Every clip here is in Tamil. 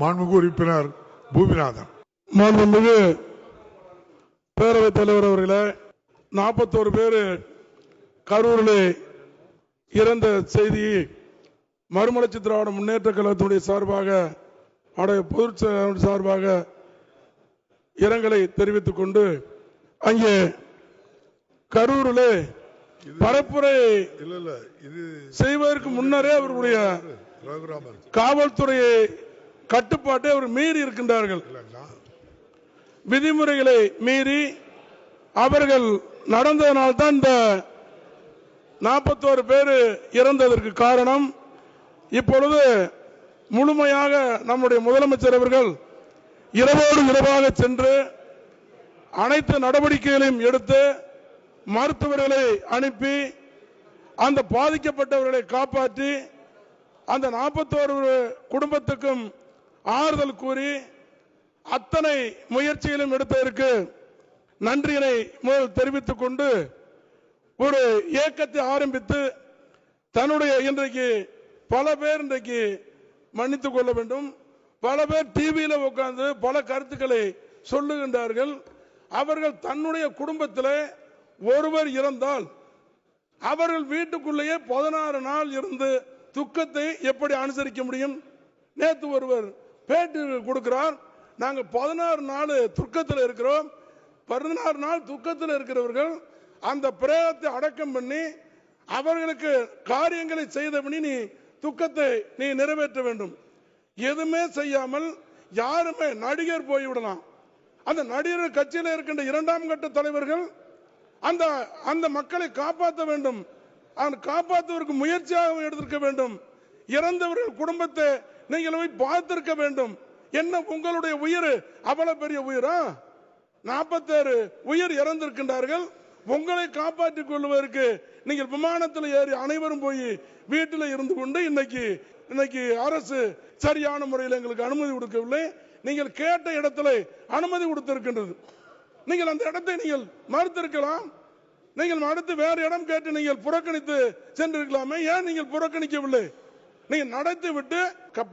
மாண்புமிகு உறுப்பினர் பூமிநாதன் மாண்புமிகு பேரவைத் தலைவர் அவர்களே நாற்பத்தோரு பேர் கரூரில் இறந்த செய்தி மறுமலர்ச்சி திராவிட முன்னேற்ற கழகத்தினுடைய சார்பாக அவருடைய பொதுச் செயலாளர் சார்பாக இரங்கலை தெரிவித்துக் கொண்டு அங்கே கரூரில் பரப்புரை செய்வதற்கு முன்னரே அவர்களுடைய காவல்துறையை கட்டுப்பாட்டை அவர் மீறி இருக்கின்றார்கள். விதிமுறைகளை மீறி அவர்கள் நடந்ததனால்தான் இந்த நாற்பத்தோரு பேர் இறந்ததற்கு காரணம். இப்பொழுது முழுமையாக நம்முடைய முதலமைச்சர் அவர்கள் இரவோடு இரவாக சென்று அனைத்து நடவடிக்கைகளையும் எடுத்து மருத்துவர்களை அனுப்பி அந்த பாதிக்கப்பட்டவர்களை காப்பாற்றி அந்த நாற்பத்தோரு குடும்பத்துக்கும் ஆறுதல் கூறி அத்தனை முயற்சிகளும் எடுத்ததற்கு நன்றியினை முதல் தெரிவித்துக் கொண்டு ஒரு இயக்கத்தை ஆரம்பித்து தன்னுடைய இன்றைக்கு பல பேர் இன்றைக்கு மன்னித்துக் கொள்ள வேண்டும். பல பேர் டிவியில உட்கார்ந்து பல கருத்துக்களை சொல்லுகின்றார்கள். அவர்கள் தன்னுடைய குடும்பத்தில் ஒருவர் இறந்தால் அவர்கள் வீட்டுக்குள்ளேயே பதினாறு நாள் இருந்து துக்கத்தை எப்படி அனுசரிக்க முடியும்? நேற்று ஒருவர் பேட்டி கொடுக்கிறார். நாங்க பதினாறு நாள் துக்கத்தில் இருக்கிறோம். பதினாறு நாள் துக்கத்தில் இருக்கிறவர்கள் அந்த பிரேதத்தை அடக்கம் பண்ணி அவர்களுக்கு காரியங்களை செய்தபடி நீ துக்கத்தை நீ நிறைவேற்ற வேண்டும். எதுவுமே செய்யாமல் யாருமே நடிகர் போய்விடலாம் அந்த நடிகர் கட்சியில் இருக்கின்ற இரண்டாம் கட்ட தலைவர்கள் அந்த அந்த மக்களை காப்பாற்ற வேண்டும். அவன் காப்பாற்றுவதற்கு முயற்சியாக எடுத்திருக்க வேண்டும். இறந்தவர்கள் குடும்பத்தை நீங்கள் போய் பார்த்திருக்க வேண்டும். என்ன உங்களுடைய உயிர்? அவ்வளவு பெரிய உயிரா? நாற்பத்தேழு உயிர் இறந்திருக்கின்றார்கள். உங்களை காப்பாற்றிக் கொள்வதற்கு நீங்கள் விமானத்தில் ஏறி அனைவரும் போய் வீட்டில் இருந்து கொண்டு இன்னைக்கு இன்னைக்கு அரசு சரியான முறையில் எங்களுக்கு அனுமதி கொடுக்கவில்லை. நீங்கள் கேட்ட இடத்துல அனுமதி கொடுத்திருக்கின்றது. நீங்கள் அந்த இடத்தை நீங்கள் மறுத்திருக்கலாம். நீங்கள் அடுத்து வேறு இடம் கேட்டு நீங்கள் புறக்கணித்து சென்றிருக்கலாமே. ஏன் நீங்கள் புறக்கணிக்கவில்லை? நீங்கள் நடத்தி விட்டு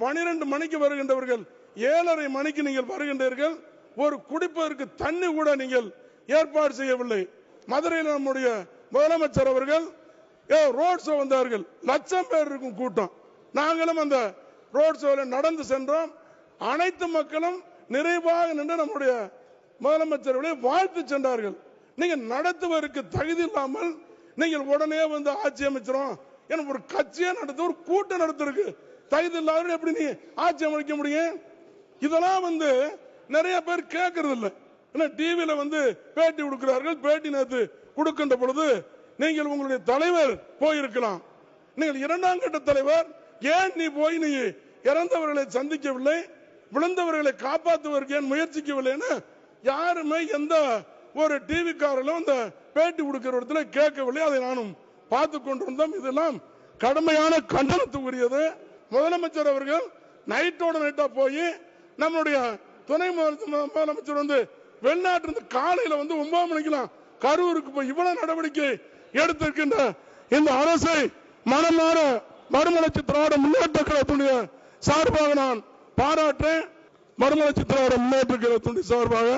பனிரெண்டு மணிக்கு வருகின்றவர்கள் ஏழரை மணிக்கு நீங்கள் வருகின்றீர்கள். ஒரு குடிப்பதற்கு தண்ணி கூட நீங்கள் ஏற்பாடு செய்யவில்லை. மதுரையில் நம்முடைய முதலமைச்சர் அவர்கள் ரோட் ஷோ வந்தார்கள். லட்சம் பேர் இருக்கும் கூட்டம். நாங்களும் அந்த ரோட் ஷோவில் நடந்து சென்றோம். அனைத்து மக்களும் நிறைவாக நின்று நம்முடைய முதலமைச்சர்களை வாழ்த்து சென்றார்கள். நீங்கள் நடத்துவதற்கு தகுதி இல்லாமல் நீங்கள் உடனே வந்து ஆட்சி அமைச்சிரும் எனக்கு ஒரு கட்சியா நடத்த ஒரு கூட்டம் நடத்திருக்கு தகுதி இல்லாத எப்படி நீ ஆட்சி அமைக்க முடியும்? இதெல்லாம் வந்து நிறைய பேர் கேட்கறது இல்லை. ஏன்னா டிவியில வந்து பேட்டி கொடுக்கிறார்கள். பேட்டி நேற்று கொடுக்கின்ற பொழுது நீங்கள் உங்களுடைய தலைவர் போயிருக்கலாம். நீங்கள் இரண்டாம் கட்ட தலைவர். ஏன் நீ போய் நீ இறந்தவர்களை சந்திக்கவில்லை? விழுந்தவர்களை காப்பாற்றுவதற்கு ஏன் முயற்சிக்கவில்லைன்னு யாருமே எந்த ஒரு டிவி அந்த பேட்டி கொடுக்கிற இடத்துல கேட்கவில்லை. அதை நானும் பார்த்து கொண்டிருந்தோம். இதெல்லாம் கடுமையான கண்டனத்துக்குரியது முதலமைச்சர் அவர்கள் நைட்டோட நைட்டா போய் நம்மளுடைய துணை முதலமைச்சர் வந்து வெளிநாட்டிலிருந்து காலையில வந்து ஒன்பது மணிக்கெல்லாம் கரூருக்கு போய் இவ்வளவு நடவடிக்கை எடுத்திருக்கின்ற இந்த அரசை மனமாற மறுமலர்ச்சி திராவிட முன்னேற்ற கழகத்துடைய சார்பாக நான் பாராட்டேன் மறுமலர்ச்சி திராவிட முன்னேற்ற கழகத்துடைய சார்பாக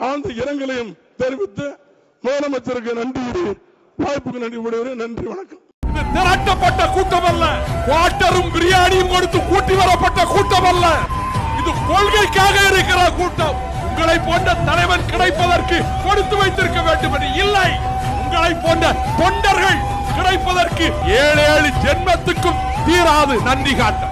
ஆழ்ந்த இரங்கலையும் தெரிவித்து முதலமைச்சருக்கு நன்றி வாய்ப்புக்கு நன்றி விடுகிறேன் நன்றி வணக்கம். திரட்டப்பட்ட கூட்டம் அல்ல குவாட்டரும் பிரியாணியும் கொடுத்து கூட்டி வரப்பட்ட கூட்டம் அல்ல இது கொள்கைக்காக இருக்கிற கூட்டம். உங்களை போன்ற தலைவன் கிடைப்பதற்கு கொடுத்து வைத்திருக்க வேண்டும் என்று இல்லை. உங்களை போன்ற தொண்டர்கள் கிடைப்பதற்கு ஏழு ஏழு ஜென்மத்துக்கும் தீராது நன்றி காட்ட.